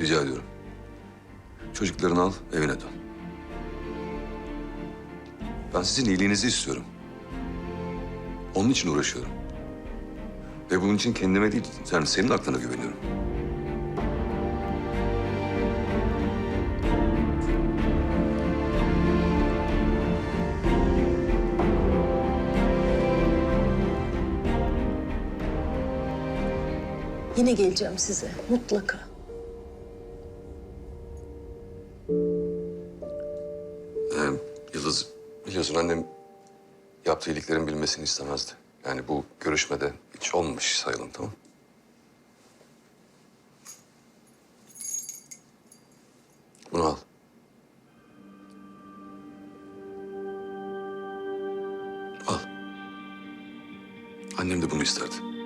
Rica ediyorum. Çocuklarını al, evine dön. Ben sizin iyiliğinizi istiyorum. Onun için uğraşıyorum. Ve bunun için kendime değil, yani senin aklına güveniyorum. Yine geleceğim size mutlaka. Biliyorsun annem yaptığı iyiliklerin bilmesini istemezdi. Yani bu görüşmede hiç olmamış sayalım, tamam Bunu al. Al. Annem de bunu isterdi.